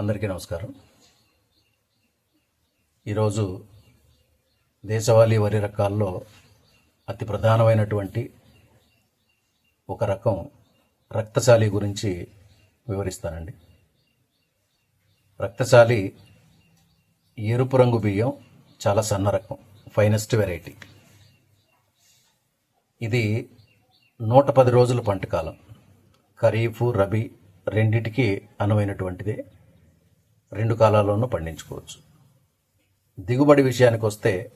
అందరికీ నమస్కారం. ఈరోజు దేశవాళీ వరి రకాల్లో అతి ప్రధానమైనటువంటి ఒక రకం రక్తశాలి గురించి వివరిస్తానండి. రక్తశాలి ఎరుపు రంగు బియ్యం చాలా సన్న రకం ఫైనెస్ట్ వెరైటీ ఇది నూట పది రోజుల పంట కాలం. ఖరీఫ్ రబీ రెండిటికి అనువైనటువంటిదే. రెండు కాలాల్లోనూ పండించుకోవచ్చు. దిగుబడి విషయానికి వస్తే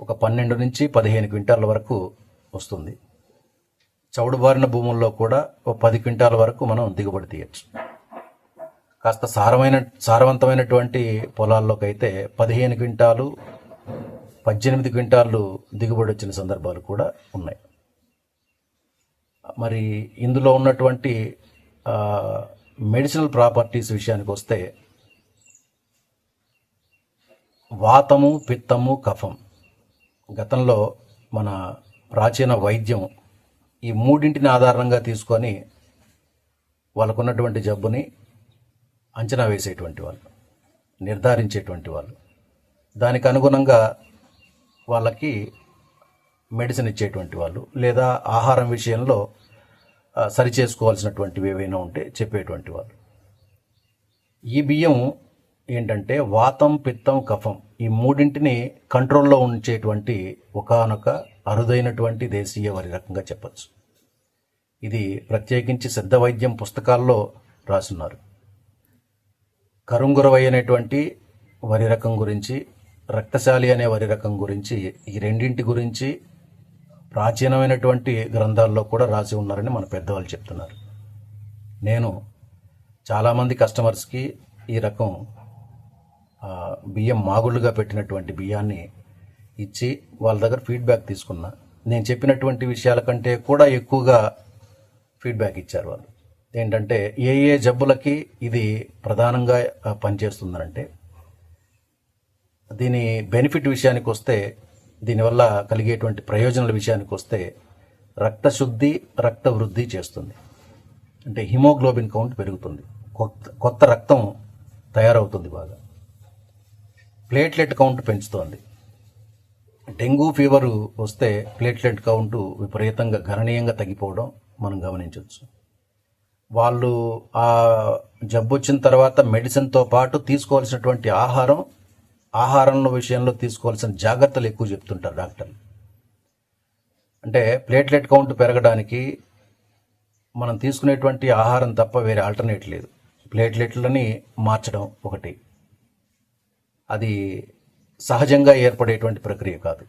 ఒక పన్నెండు నుంచి పదిహేను క్వింటాల వరకు వస్తుంది. చౌడుబారిన భూముల్లో కూడా ఒక పది క్వింటాల వరకు మనం దిగుబడి తీయచ్చు. కాస్త సారమైన సారవంతమైనటువంటి పొలాల్లోకి అయితే పదిహేను క్వింటాలు పద్దెనిమిది క్వింటాలు దిగుబడి వచ్చిన సందర్భాలు కూడా ఉన్నాయి. మరి ఇందులో ఉన్నటువంటి మెడిసినల్ ప్రాపర్టీస్ విషయానికి వస్తే వాతము పిత్తము కఫం. గతంలో మన ప్రాచీన వైద్యం ఈ మూడింటిని ఆధారంగా తీసుకొని వాళ్ళకున్నటువంటి జబ్బుని అంచనా వేసేటువంటి వాళ్ళు నిర్ధారించేటువంటి వాళ్ళు. దానికి అనుగుణంగా వాళ్ళకి మెడిసిన్ ఇచ్చేటువంటి వాళ్ళు లేదా ఆహారం విషయంలో సరిచేసుకోవాల్సినటువంటివి సరి ఏవైనా ఉంటే చెప్పేటువంటి వారు ఈ బియ్యం ఏంటంటే వాతం పిత్తం కఫం ఈ మూడింటిని కంట్రోల్లో ఉంచేటువంటి ఒకానొక అరుదైనటువంటి దేశీయ వరి రకంగా చెప్పచ్చు. ఇది ప్రత్యేకించి సిద్ధ వైద్యం పుస్తకాల్లో రాసున్నారు. కరుంగురవై అనేటువంటి వరి రకం గురించి రక్తశాలి అనే వరి రకం గురించి ఈ రెండింటి గురించి ప్రాచీనమైనటువంటి గ్రంథాల్లో కూడా రాసి ఉన్నారని మన పెద్దవాళ్ళు చెప్తున్నారు. నేను చాలామంది కస్టమర్స్కి ఈ రకం బియ్యం మాగుళ్ళుగా పెట్టినటువంటి బియ్యాన్ని ఇచ్చి వాళ్ళ దగ్గర ఫీడ్బ్యాక్ తీసుకున్నా. నేను చెప్పినటువంటి విషయాల కంటే కూడా ఎక్కువగా ఫీడ్బ్యాక్ ఇచ్చారు వాళ్ళు. ఏంటంటే ఏ ఏ జబ్బులకి ఇది ప్రధానంగా పనిచేస్తుందంటే దీని బెనిఫిట్ విషయానికి వస్తే దీనివల్ల కలిగేటువంటి ప్రయోజనాల విషయానికి వస్తే రక్త శుద్ధి రక్త వృద్ధి చేస్తుంది. అంటే హిమోగ్లోబిన్ కౌంట్ పెరుగుతుంది. కొత్త కొత్త రక్తం తయారవుతుంది బాగా. ప్లేట్లెట్ కౌంట్ పెంచుతోంది. డెంగ్యూ ఫీవర్ వస్తే ప్లేట్లెట్ కౌంటు విపరీతంగా గణనీయంగా తగ్గిపోవడం మనం గమనించవచ్చు. వాళ్ళు ఆ జబ్బు వచ్చిన తర్వాత మెడిసిన్తో పాటు తీసుకోవాల్సినటువంటి ఆహారం ఆహారంలో విషయంలో తీసుకోవాల్సిన జాగ్రత్తలు ఎక్కువ చెప్తుంటారు డాక్టర్లు అంటే ప్లేట్లెట్ కౌంట్ పెరగడానికి మనం తీసుకునేటువంటి ఆహారం తప్ప వేరే ఆల్టర్నేట్ లేదు. ప్లేట్లెట్లని మార్చడం ఒకటి. అది సహజంగా ఏర్పడేటువంటి ప్రక్రియ కాదు.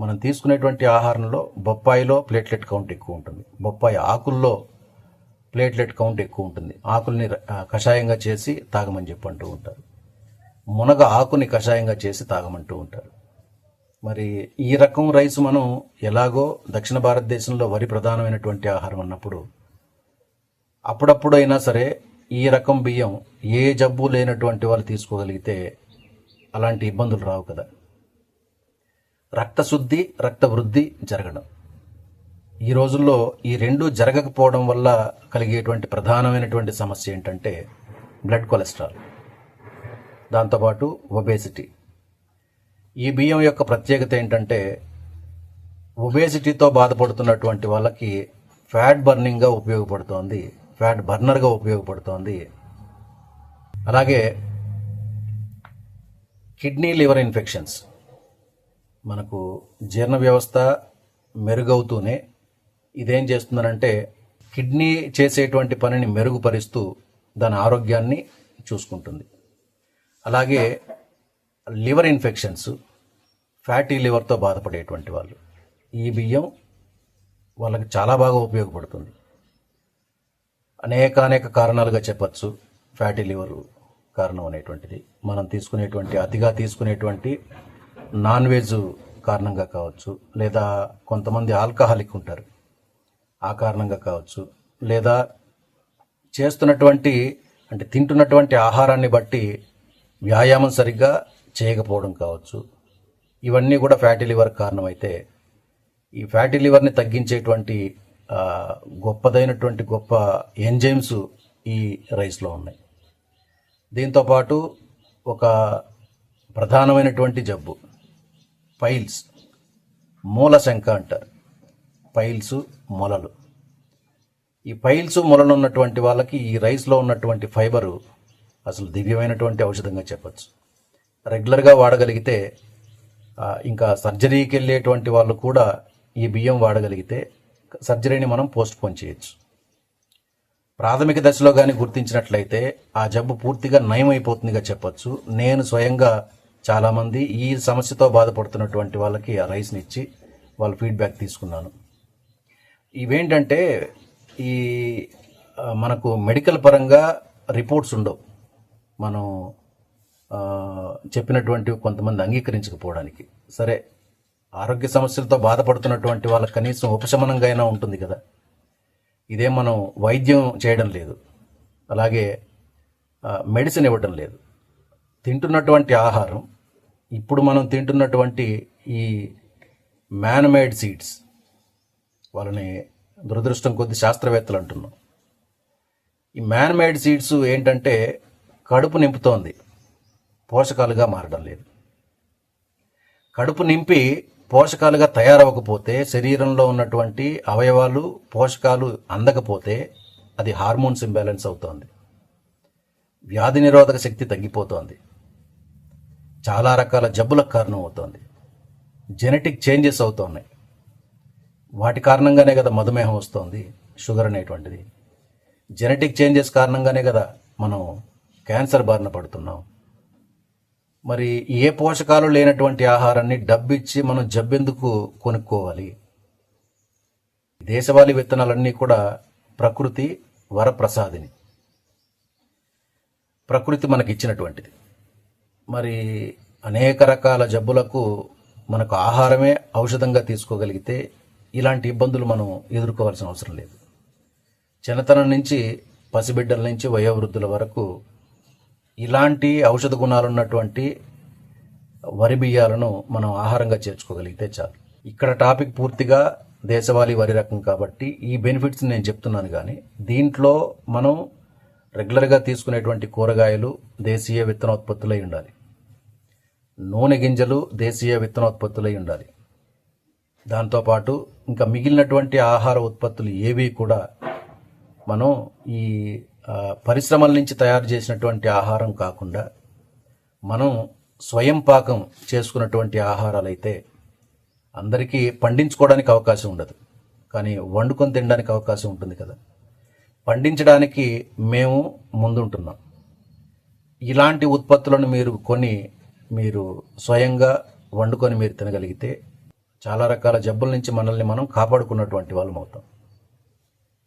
మనం తీసుకునేటువంటి ఆహారంలో బొప్పాయిలో ప్లేట్లెట్ కౌంట్ ఎక్కువ ఉంటుంది. బొప్పాయి ఆకుల్లో ప్లేట్లెట్ కౌంట్ ఎక్కువ ఉంటుంది. ఆకుల్ని కషాయంగా చేసి తాగమని చెప్పి అంటూ ఉంటారు. మునగ ఆకుని కషాయంగా చేసి తాగమంటూ ఉంటారు మరి ఈ రకం రైస్ మనం ఎలాగో దక్షిణ భారతదేశంలో వరి ప్రధానమైనటువంటి ఆహారం అన్నప్పుడు అప్పుడప్పుడైనా సరే ఈ రకం బియ్యం ఏ జబ్బు లేనటువంటి వాళ్ళు తీసుకోగలిగితే అలాంటి ఇబ్బందులు రావు కదా. రక్తశుద్ధి రక్త వృద్ధి జరగడం. ఈ రోజుల్లో ఈ రెండు జరగకపోవడం వల్ల కలిగేటువంటి ప్రధానమైనటువంటి సమస్య ఏంటంటే బ్లడ్ కొలెస్ట్రాల్. దాంతోపాటు ఒబేసిటీ. ఈ బియ్యం యొక్క ప్రత్యేకత ఏంటంటే ఒబేసిటీతో బాధపడుతున్నటువంటి వాళ్ళకి ఫ్యాట్ బర్నింగ్గా ఉపయోగపడుతోంది ఫ్యాట్ బర్నర్గా ఉపయోగపడుతోంది. అలాగే కిడ్నీ లివర్ ఇన్ఫెక్షన్స్. మనకు జీర్ణ వ్యవస్థ మెరుగవుతూనే ఇదేం చేస్తుందనంటే కిడ్నీ చేసేటువంటి పనిని మెరుగుపరుస్తూ దాని ఆరోగ్యాన్ని చూసుకుంటుంది. అలాగే లివర్ ఇన్ఫెక్షన్స్ ఫ్యాటీ లివర్తో బాధపడేటువంటి వాళ్ళు. ఈ బియ్యం వాళ్ళకి చాలా బాగా ఉపయోగపడుతుంది. అనేక అనేక కారణాలుగా చెప్పచ్చు. ఫ్యాటీ లివర్ కారణం అనేటువంటిది. మనం తీసుకునేటువంటి అతిగా తీసుకునేటువంటి నాన్ వెజ్ కారణంగా కావచ్చు. లేదా కొంతమంది ఆల్కహాలిక్ ఉంటారు. ఆ కారణంగా కావచ్చు. లేదా చేస్తున్నటువంటి అంటే తింటున్నటువంటి ఆహారాన్ని బట్టి వ్యాయామం సరిగ్గా చేయకపోవడం కావచ్చు. ఇవన్నీ కూడా ఫ్యాటీ లివర్ కారణమైతే ఈ ఫ్యాటీ లివర్ని తగ్గించేటువంటి గొప్పదైనటువంటి గొప్ప ఎంజైమ్స్ ఈ రైస్లో ఉన్నాయి. దీంతోపాటు ఒక ప్రధానమైనటువంటి జబ్బు పైల్స్ మూల శంఖ అంటారు. పైల్స్ మొలలు. ఈ పైల్స్ మొలలు ఉన్నటువంటి వాళ్ళకి ఈ రైస్లో ఉన్నటువంటి ఫైబరు అసలు దివ్యమైనటువంటి ఔషధంగా చెప్పచ్చు. రెగ్యులర్గా వాడగలిగితే ఇంకా సర్జరీకి వెళ్ళేటువంటి వాళ్ళు కూడా ఈ బియ్యం వాడగలిగితే సర్జరీని మనం పోస్ట్ పోన్ చేయొచ్చు. ప్రాథమిక దశలో కానీ గుర్తించినట్లయితే ఆ జబ్బు పూర్తిగా నయమైపోతుందిగా చెప్పొచ్చు. నేను స్వయంగా చాలామంది ఈ సమస్యతో బాధపడుతున్నటువంటి వాళ్ళకి ఆ రైస్ని ఇచ్చి వాళ్ళ ఫీడ్బ్యాక్ తీసుకున్నాను. ఇవేంటంటే ఈ మనకు మెడికల్ పరంగా రిపోర్ట్స్ ఉండవు. మనం చెప్పినటువంటి కొంతమంది అంగీకరించకపోవడానికి. సరే ఆరోగ్య సమస్యలతో బాధపడుతున్నటువంటి వాళ్ళకి కనీసం ఉపశమనంగా అయినా ఉంటుంది కదా. ఇదే మనం వైద్యం చేయడం లేదు. అలాగే మెడిసిన్ ఇవ్వడం లేదు. తింటున్నటువంటి ఆహారం ఇప్పుడు మనం తింటున్నటువంటి ఈ మ్యాన్మేడ్ సీడ్స్ వాళ్ళని దురదృష్టం కొద్ది శాస్త్రవేత్తలు అంటున్నాం. ఈ మ్యాన్మేడ్ సీడ్స్ ఏంటంటే కడుపు నింపుతోంది. పోషకాలుగా మారడం లేదు. కడుపు నింపి పోషకాలుగా తయారవ్వకపోతే శరీరంలో ఉన్నటువంటి అవయవాలు పోషకాలు అందకపోతే అది హార్మోన్స్ ఇంబ్యాలెన్స్ అవుతోంది. వ్యాధి నిరోధక శక్తి తగ్గిపోతోంది. చాలా రకాల జబ్బులకు కారణం అవుతోంది. జెనెటిక్ చేంజెస్ అవుతున్నాయి. వాటి కారణంగానే కదా మధుమేహం వస్తోంది షుగర్ అనేటువంటిది. జెనెటిక్ చేంజెస్ కారణంగానే కదా మనం క్యాన్సర్ బారిన పడుతున్నాం. మరి ఏ పోషకాలు లేనటువంటి ఆహారాన్ని డబ్బిచ్చి మనం జబ్బెందుకు కొనుక్కోవాలి? దేశవాళీ విత్తనాలన్నీ కూడా ప్రకృతి వరప్రసాదిని. ప్రకృతి మనకి ఇచ్చినటువంటిది మరి అనేక రకాల జబ్బులకు మనకు ఆహారమే ఔషధంగా తీసుకోగలిగితే ఇలాంటి ఇబ్బందులు మనం ఎదుర్కోవాల్సిన అవసరం లేదు. చిన్నతనం నుంచి పసిబిడ్డల నుంచి వయోవృద్ధుల వరకు ఇలాంటి ఔషధ గుణాలు ఉన్నటువంటి వరి బియ్యాలను మనం ఆహారంగా చేర్చుకోగలిగితే చాలు. ఇక్కడ టాపిక్ పూర్తిగా దేశవాళీ వరి రకం కాబట్టి ఈ బెనిఫిట్స్ నేను చెప్తున్నాను కానీ దీంట్లో మనం రెగ్యులర్గా తీసుకునేటువంటి కూరగాయలు దేశీయ విత్తనోత్పత్తులై ఉండాలి. నూనె గింజలు దేశీయ విత్తనోత్పత్తులై ఉండాలి. దాంతోపాటు ఇంకా మిగిలినటువంటి ఆహార ఉత్పత్తులు ఏవి కూడా మనం ఈ పరిశ్రమల నుంచి తయారు చేసినటువంటి ఆహారం కాకుండా మనం స్వయం పాకం చేసుకున్నటువంటి ఆహారాలు అయితే అందరికీ పండించుకోవడానికి అవకాశం ఉండదు. కానీ వండుకొని తినడానికి అవకాశం ఉంటుంది కదా. పండించడానికి మేము ముందుంటున్నాం. ఇలాంటి ఉత్పత్తులను మీరు కొని మీరు స్వయంగా వండుకొని మీరు తినగలిగితే చాలా రకాల జబ్బుల నుంచి మనల్ని మనం కాపాడుకున్నటువంటి వాళ్ళం అవుతాం.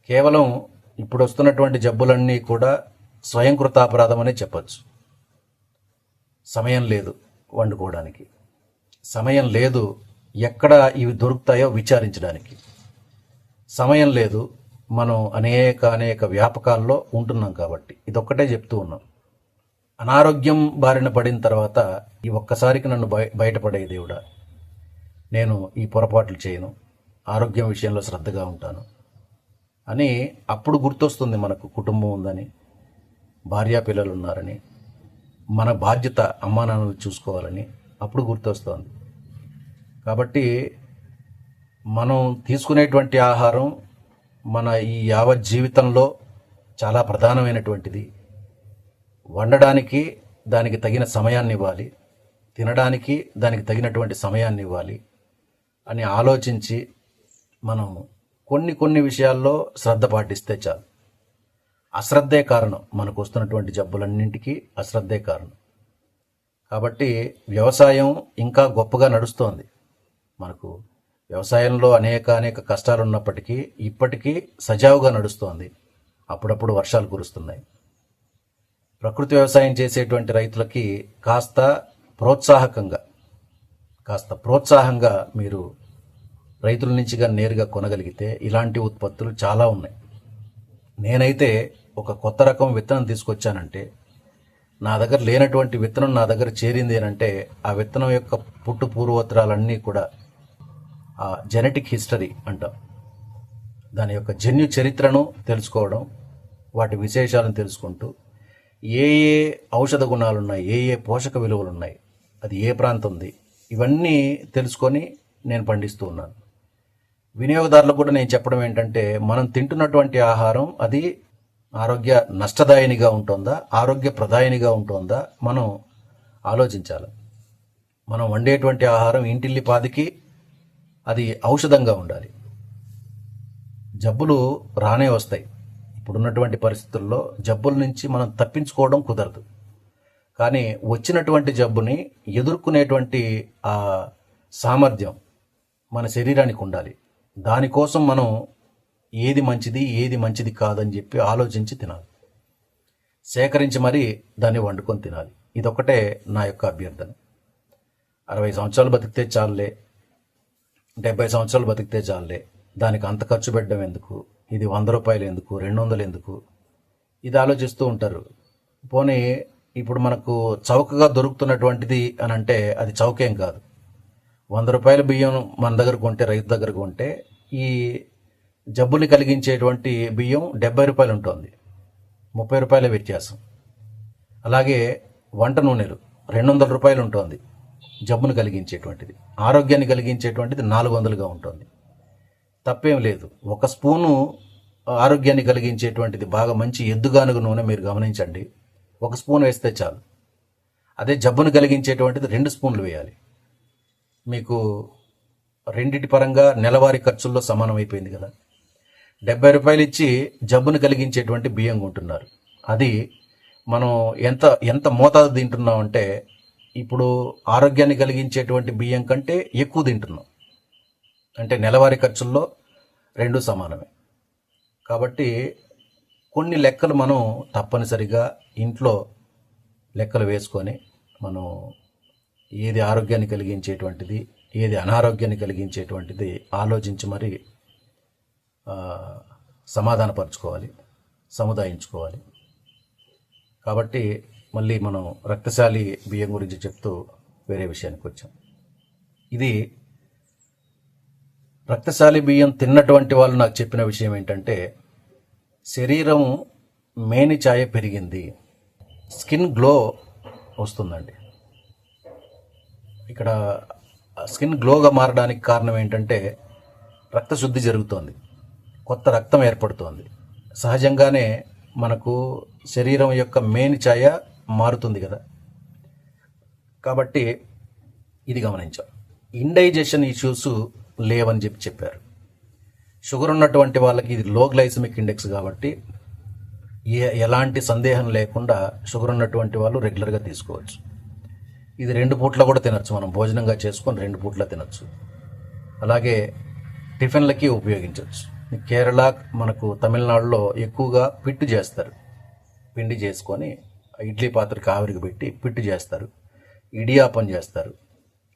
కేవలం ఇప్పుడు వస్తున్నటువంటి జబ్బులన్నీ కూడా స్వయంకృతాపరాధం అనే చెప్పచ్చు. సమయం లేదు వండుకోవడానికి. సమయం లేదు ఎక్కడ ఇవి దొరుకుతాయో విచారించడానికి. సమయం లేదు మనం అనేక అనేక వ్యాపకాల్లో ఉంటున్నాం కాబట్టి. ఇదొక్కటే చెప్తూ ఉన్నాం. అనారోగ్యం బారిన పడిన తర్వాత ఈ ఒక్కసారికి నన్ను బయ బయటపడే దేవుడా నేను ఈ పొరపాట్లు చేయను. ఆరోగ్యం విషయంలో శ్రద్ధగా ఉంటాను. అని అప్పుడు గుర్తొస్తుంది మనకు కుటుంబం ఉందని భార్యా పిల్లలు ఉన్నారని మన బాధ్యత అమ్మా నాన్నలు చూసుకోవాలని అప్పుడు గుర్తొస్తుంది. కాబట్టి మనం తీసుకునేటువంటి ఆహారం మన ఈ యావత్ జీవితంలో చాలా ప్రధానమైనటువంటిది. వండడానికి దానికి తగిన సమయాన్ని ఇవ్వాలి తినడానికి దానికి తగినటువంటి సమయాన్ని ఇవ్వాలి అని ఆలోచించి మనం కొన్ని కొన్ని విషయాల్లో శ్రద్ధ పాటిస్తే చాలు. అశ్రద్ధే కారణం. మనకు వస్తున్నటువంటి జబ్బులన్నింటికీ అశ్రద్ధే కారణం. కాబట్టి వ్యవసాయం ఇంకా గొప్పగా నడుస్తోంది. మనకు వ్యవసాయంలో అనేక అనేక కష్టాలు ఉన్నప్పటికీ ఇప్పటికీ సజావుగా నడుస్తోంది. అప్పుడప్పుడు వర్షాలు కురుస్తున్నాయి. ప్రకృతి వ్యవసాయం చేసేటువంటి రైతులకి కాస్త ప్రోత్సాహకంగా కాస్త ప్రోత్సాహంగా మీరు రైతుల నుంచి కానీ నేరుగా కొనగలిగితే ఇలాంటి ఉత్పత్తులు చాలా ఉన్నాయి. నేనైతే ఒక కొత్త రకం విత్తనం తీసుకొచ్చానంటే నా దగ్గర లేనటువంటి విత్తనం నా దగ్గర చేరింది అంటే ఆ విత్తనం యొక్క పుట్టు పూర్వోత్తరాలన్నీ కూడా ఆ జెనెటిక్ హిస్టరీ అంటాం. దాని యొక్క జన్యు చరిత్రను తెలుసుకోవడం వాటి విశేషాలను తెలుసుకుంటూ ఏ ఏ ఔషధ గుణాలు ఉన్నాయి ఏ ఏ పోషక విలువలు ఉన్నాయి అది ఏ ప్రాంతం ఉంది ఇవన్నీ తెలుసుకొని నేను పండిస్తూ ఉన్నాను. వినియోగదారులకు కూడా నేను చెప్పడం ఏంటంటే మనం తింటున్నటువంటి ఆహారం అది ఆరోగ్య నష్టదాయనిగా ఉంటుందా? ఆరోగ్య ప్రదాయనిగా ఉంటుందా? మనం ఆలోచించాలి. మనం వండేటువంటి ఆహారం ఇంటిల్లి పాదికి అది ఔషధంగా ఉండాలి. జబ్బులు రానే వస్తాయి. ఇప్పుడున్నటువంటి పరిస్థితుల్లో జబ్బుల నుంచి మనం తప్పించుకోవడం కుదరదు. కానీ వచ్చినటువంటి జబ్బుని ఎదుర్కొనేటువంటి ఆ సామర్థ్యం మన శరీరానికి ఉండాలి. దానికోసం మనం ఏది మంచిది ఏది మంచిది కాదని చెప్పి ఆలోచించి తినాలి. సేకరించి మరీ దాన్ని వండుకొని తినాలి. ఇదొక్కటే నా యొక్క అభ్యర్థన. అరవై సంవత్సరాలు బతికితే చాలులే. డెబ్బై సంవత్సరాలు బతికితే చాలులే. దానికి అంత ఖర్చు పెట్టడం ఎందుకు? ఇది వంద రూపాయలు ఎందుకు? రెండు వందలు ఎందుకు? ఇది ఆలోచిస్తూ ఉంటారు. పోనీ ఇప్పుడు మనకు చౌకగా దొరుకుతున్నటువంటిది అని అంటే అది చౌకేం కాదు. వంద రూపాయల బియ్యం మన దగ్గర కొంటే రైతు దగ్గర కొంటే ఈ జబ్బుని కలిగించేటువంటి బియ్యం డెబ్బై రూపాయలు ఉంటుంది. ముప్పై రూపాయల వ్యత్యాసం. అలాగే వంట నూనెలు రెండు వందల రూపాయలు ఉంటుంది జబ్బును కలిగించేటువంటిది. ఆరోగ్యాన్ని కలిగించేటువంటిది నాలుగు వందలుగా ఉంటుంది. తప్పేం లేదు. ఒక స్పూను ఆరోగ్యాన్ని కలిగించేటువంటిది బాగా మంచి ఎద్దుగానుగ నూనె మీరు గమనించండి. ఒక స్పూన్ వేస్తే చాలు. అదే జబ్బును కలిగించేటువంటిది రెండు స్పూన్లు వేయాలి. మీకు రెండింటి పరంగా నెలవారీ ఖర్చుల్లో సమానం అయిపోయింది కదా. డెబ్బై రూపాయలు ఇచ్చి జబ్బును కలిగించేటువంటి బియ్యం కొంటున్నారు. అది మనం ఎంత ఎంత మోతాదు తింటున్నాం అంటే ఇప్పుడు ఆరోగ్యాన్ని కలిగించేటువంటి బియ్యం కంటే ఎక్కువ తింటున్నాం. అంటే నెలవారీ ఖర్చుల్లో రెండు సమానమే. కాబట్టి కొన్ని లెక్కలు మనం తప్పనిసరిగా ఇంట్లో లెక్కలు వేసుకొని మనం ఏది ఆరోగ్యాన్ని కలిగించేటువంటిది ఏది అనారోగ్యాన్ని కలిగించేటువంటిది ఆలోచించి మరి సమాధానపరచుకోవాలి సముదాయించుకోవాలి. కాబట్టి మళ్ళీ మనం రక్తశాలి బియ్యం గురించి చెప్తూ వేరే విషయానికి వచ్చాం. ఇది రక్తశాలి బియ్యం తిన్నటువంటి వాళ్ళు నాకు చెప్పిన విషయం ఏంటంటే శరీరం మేని ఛాయ పెరిగింది. స్కిన్ గ్లో వస్తుందండి. ఇక్కడ స్కిన్ గ్లోగా మారడానికి కారణం ఏంటంటే రక్తశుద్ధి జరుగుతోంది. కొత్త రక్తం ఏర్పడుతోంది. సహజంగానే మనకు శరీరం యొక్క మేని ఛాయ మారుతుంది కదా. కాబట్టి ఇది గమనించాం. ఇండైజెషన్ ఇష్యూస్ లేవని చెప్పి చెప్పారు. షుగర్ ఉన్నటువంటి వాళ్ళకి ఇది లో గ్లైసమిక్ ఇండెక్స్ కాబట్టి ఏ ఎలాంటి సందేహం లేకుండా షుగర్ ఉన్నటువంటి వాళ్ళు రెగ్యులర్గా తీసుకోవచ్చు. ఇది రెండు పూట్ల కూడా తినచ్చు. మనం భోజనంగా చేసుకొని రెండు పూట్ల తినచ్చు. అలాగే టిఫిన్లకి ఉపయోగించవచ్చు కేరళ మనకు తమిళనాడులో ఎక్కువగా పిట్టు చేస్తారు. పిండి చేసుకొని ఇడ్లీ పాత్రకి ఆవిరికి పెట్టి పిట్టు చేస్తారు. ఇడియాపం చేస్తారు.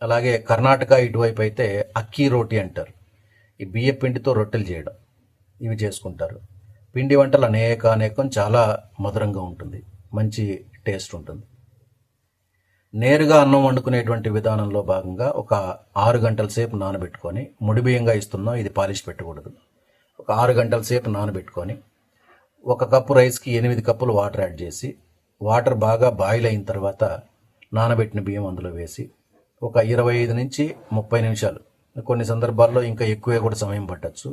అలాగే కర్ణాటక ఇటువైపు అయితే అక్కీ రోటి అంటారు. ఈ బియ్య పిండితో రొట్టెలు చేయడం. ఇవి చేసుకుంటారు. పిండి వంటలు అనేక అనేకం చాలా మధురంగా ఉంటుంది. మంచి టేస్ట్ ఉంటుంది. నేరుగా అన్నం వండుకునేటువంటి విధానంలో భాగంగా ఒక ఆరు గంటల సేపు నానబెట్టుకొని ముడి బియ్యంగా ఇస్తున్నాం ఇది పాలిష్ పెట్టకూడదు. ఒక ఆరు గంటల సేపు నానబెట్టుకొని ఒక కప్పు రైస్కి ఎనిమిది కప్పులు వాటర్ యాడ్ చేసి వాటర్ బాగా బాయిల్ అయిన తర్వాత నానబెట్టిన బియ్యం అందులో వేసి ఒక ఇరవై ఐదు నుంచి ముప్పై నిమిషాలు కొన్ని సందర్భాల్లో ఇంకా ఎక్కువే కూడా సమయం పట్టచ్చు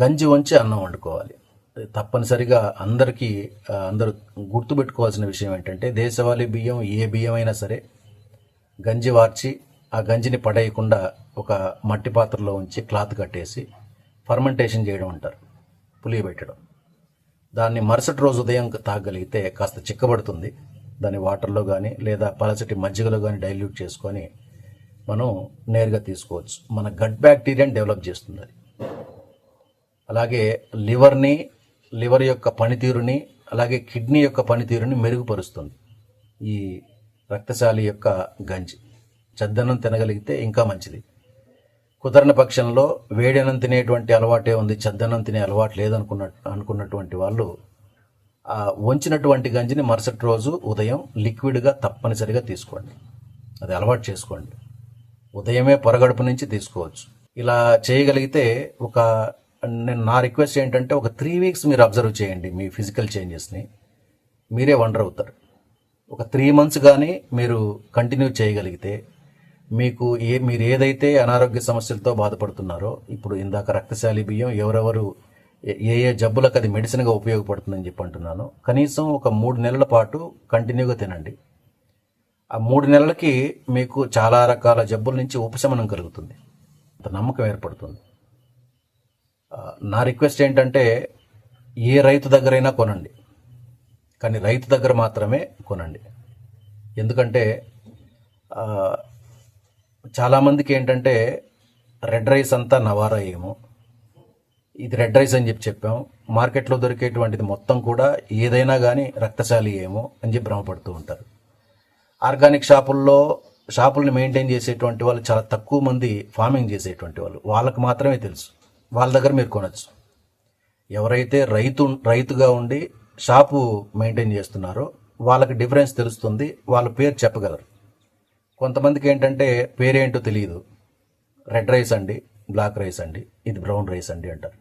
గంజి వంచి అన్నం వండుకోవాలి. తప్పనిసరిగా అందరికీ అందరూ గుర్తుపెట్టుకోవాల్సిన విషయం ఏంటంటే దేశవాళీ బియ్యం ఏ బియ్యం అయినా సరే గంజి వార్చి ఆ గంజిని పడేయకుండా ఒక మట్టి పాత్రలో ఉంచి క్లాత్ కట్టేసి ఫర్మెంటేషన్ చేయడం అంటారు పులియబెట్టడం. దాన్ని మరుసటి రోజు ఉదయం తాగగలిగితే కాస్త చిక్కబడుతుంది. దాన్ని వాటర్లో కానీ లేదా పలసటి మజ్జిగలో కానీ డైల్యూట్ చేసుకొని మనం నేరుగా తీసుకోవచ్చు. మన గట్ బ్యాక్టీరియాని డెవలప్ చేస్తుంది అది. అలాగే లివర్ని లివర్ యొక్క పనితీరుని అలాగే కిడ్నీ యొక్క పనితీరుని మెరుగుపరుస్తుంది. ఈ రక్తశాలి యొక్క గంజి. చద్దన్నం తినగలిగితే ఇంకా మంచిది. కుదరని పక్షంలో వేడన్నం తినేటువంటి అలవాటే ఉంది. చద్దనం తినే అలవాటు లేదనుకున్న అనుకున్నటువంటి వాళ్ళు ఆ వంచినటువంటి గంజిని మరుసటి రోజు ఉదయం లిక్విడ్గా తప్పనిసరిగా తీసుకోండి. అది అలవాటు చేసుకోండి. ఉదయమే పొరగడుపు నుంచి తీసుకోవచ్చు. ఇలా చేయగలిగితే ఒక నేను నా రిక్వెస్ట్ ఏంటంటే ఒక త్రీ వీక్స్ మీరు అబ్జర్వ్ చేయండి మీ ఫిజికల్ చేంజెస్ని. మీరే వండర్ అవుతారు. ఒక త్రీ మంత్స్ కానీ మీరు కంటిన్యూ చేయగలిగితే మీకు ఏ మీరు ఏదైతే అనారోగ్య సమస్యలతో బాధపడుతున్నారో ఇప్పుడు ఇందాక రక్తశాలి బియ్యం ఎవరెవరు ఏ- ఏ ఏ జబ్బులకు అది మెడిసిన్గా ఉపయోగపడుతుందని చెప్పి అంటున్నాను. కనీసం ఒక మూడు నెలల పాటు కంటిన్యూగా తినండి. ఆ మూడు నెలలకి మీకు చాలా రకాల జబ్బుల నుంచి ఉపశమనం కలుగుతుంది. అంత నమ్మకం ఏర్పడుతుంది. నా రిక్వెస్ట్ ఏంటంటే ఏ రైతు దగ్గరైనా కొనండి. కానీ రైతు దగ్గర మాత్రమే కొనండి. ఎందుకంటే చాలామందికి ఏంటంటే రెడ్ రైస్ అంతా నవారా ఏమో ఇది రెడ్ రైస్ అని చెప్పి చెప్పాం. మార్కెట్లో దొరికేటువంటిది మొత్తం కూడా ఏదైనా కానీ రక్తశాలి ఏమో అని చెప్పి భ్రమపడుతూ ఉంటారు. ఆర్గానిక్ షాపుల్లో షాపుల్ని మెయింటైన్ చేసేటువంటి వాళ్ళు చాలా తక్కువ మంది ఫార్మింగ్ చేసేటువంటి వాళ్ళు. వాళ్ళకు మాత్రమే తెలుసు. వాళ్ళ దగ్గర మీరు కొనొచ్చు. ఎవరైతే రైతు రైతుగా ఉండి షాపు మెయింటైన్ చేస్తున్నారో వాళ్ళకి డిఫరెన్స్ తెలుస్తుంది వాళ్ళ పేరు చెప్పగలరు. కొంతమందికి ఏంటంటే పేరేంటో తెలియదు. రెడ్ రైస్ అండి బ్లాక్ రైస్ అండి ఇది బ్రౌన్ రైస్ అండి అంటారు.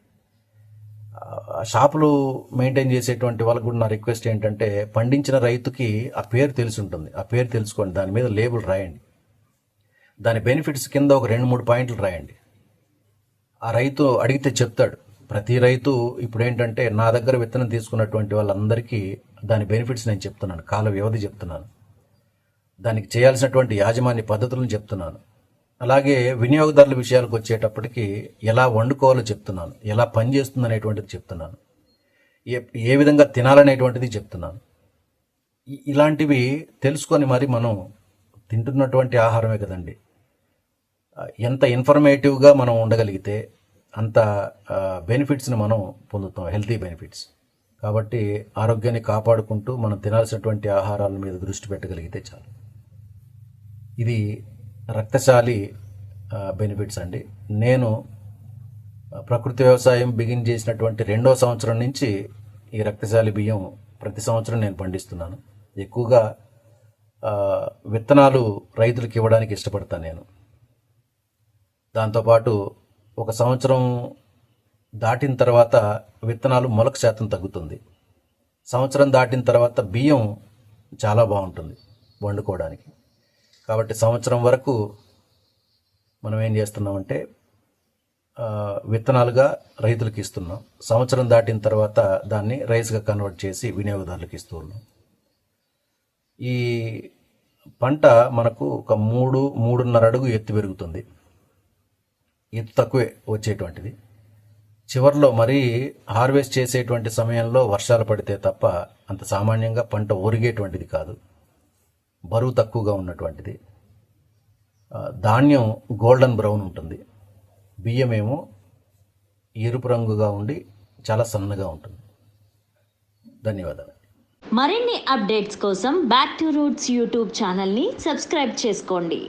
ఆ షాపులు మెయింటైన్ చేసేటువంటి వాళ్ళకు కూడా నా రిక్వెస్ట్ ఏంటంటే పండించిన రైతుకి ఆ పేరు తెలిసి ఉంటుంది. ఆ పేరు తెలుసుకోండి దాని మీద లేబుల్ రాయండి. దాని బెనిఫిట్స్ కింద ఒక రెండు మూడు పాయింట్లు రాయండి. ఆ రైతు అడిగితే చెప్తాడు. ప్రతి రైతు ఇప్పుడు ఏంటంటే నా దగ్గర విత్తనం తీసుకున్నటువంటి వాళ్ళందరికీ దాని బెనిఫిట్స్ నేను చెప్తున్నాను. కాల వ్యవధి చెప్తున్నాను. దానికి చేయాల్సినటువంటి యాజమాన్య పద్ధతులను చెప్తున్నాను. అలాగే వినియోగదారుల విషయాలకు వచ్చేటప్పటికి ఎలా వండుకోవాలో చెప్తున్నాను. ఎలా పనిచేస్తుంది అనేటువంటిది చెప్తున్నాను. ఏ ఏ విధంగా తినాలనేటువంటిది చెప్తున్నాను. ఇలాంటివి తెలుసుకొని మరి మనం తింటున్నటువంటి ఆహారమే కదండి. ఎంత ఇన్ఫర్మేటివ్గా మనం ఉండగలిగితే అంత బెనిఫిట్స్ని మనం పొందుతాం హెల్తీ బెనిఫిట్స్ కాబట్టి ఆరోగ్యాన్ని కాపాడుకుంటూ మనం తినాల్సినటువంటి ఆహారాల మీద దృష్టి పెట్టగలిగితే చాలు. ఇది రక్తశాలి బెనిఫిట్స్ అండి. నేను ప్రకృతి వ్యవసాయం బిగిన్ చేసినటువంటి రెండో సంవత్సరం నుంచి ఈ రక్తశాలి బియ్యం ప్రతి సంవత్సరం నేను పండిస్తున్నాను. ఎక్కువగా విత్తనాలు రైతులకు ఇవ్వడానికి ఇష్టపడతాను నేను. దాంతోపాటు ఒక సంవత్సరం దాటిన తర్వాత విత్తనాలు మొలక శాతం తగ్గుతుంది. సంవత్సరం దాటిన తర్వాత బియ్యం చాలా బాగుంటుంది వండుకోవడానికి. కాబట్టి సంవత్సరం వరకు మనం ఏం చేస్తున్నామంటే విత్తనాలుగా రైతులకు ఇస్తున్నాం. సంవత్సరం దాటిన తర్వాత దాన్ని రైస్గా కన్వర్ట్ చేసి వినియోగదారులకు ఇస్తూ ఉన్నాం. ఈ పంట మనకు ఒక మూడు మూడున్నర అడుగు ఎత్తు పెరుగుతుంది. ఎత్తు తక్కువే వచ్చేటువంటిది. చివరిలో మరీ హార్వెస్ట్ చేసేటువంటి సమయంలో వర్షాలు పడితే తప్ప అంత సామాన్యంగా పంట ఒరిగేటువంటిది కాదు. బరువు తక్కువగా ఉన్నటువంటిది. ధాన్యం గోల్డెన్ బ్రౌన్ ఉంటుంది. బియ్యం ఏమో ఎరుపు రంగుగా ఉండి చాలా సన్నగా ఉంటుంది. ధన్యవాదాలు. మరిన్ని అప్డేట్స్ కోసం బ్యాక్ టు రూట్స్ యూట్యూబ్ ఛానల్ని సబ్స్క్రైబ్ చేసుకోండి.